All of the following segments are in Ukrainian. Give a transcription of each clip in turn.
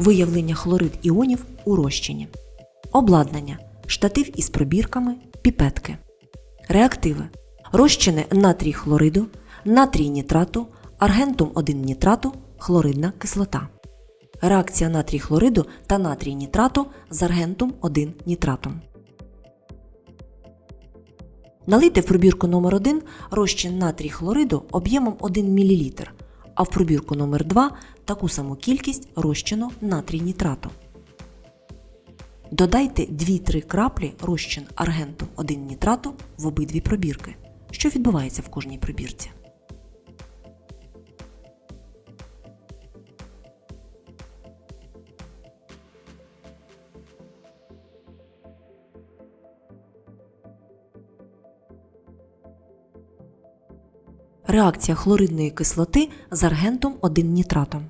Виявлення хлорид іонів у розчині. Обладнання. Штатив із пробірками, піпетки. Реактиви. Розчини натрій хлориду, натрій нітрату, аргентум 1 нітрату, хлоридна кислота. Реакція натрій хлориду та натрій нітрату з аргентум 1 нітратом. Налийте в пробірку номер 1 розчин натрій хлориду об'ємом 1 мл, а в пробірку номер 2 таку саму кількість розчину натрій нітрату. Додайте 2-3 краплі розчин аргенту 1 нітрату в обидві пробірки. Що відбувається в кожній пробірці? Реакція хлоридної кислоти з аргентом 1 нітратом.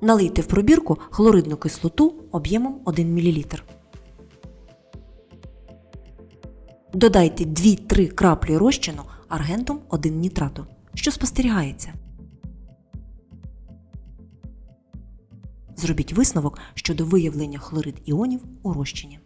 Налийте в пробірку хлоридну кислоту об'ємом 1 мл. Додайте 2-3 краплі розчину аргентом 1 нітрату. Що спостерігається? Зробіть висновок щодо виявлення хлорид іонів у розчині.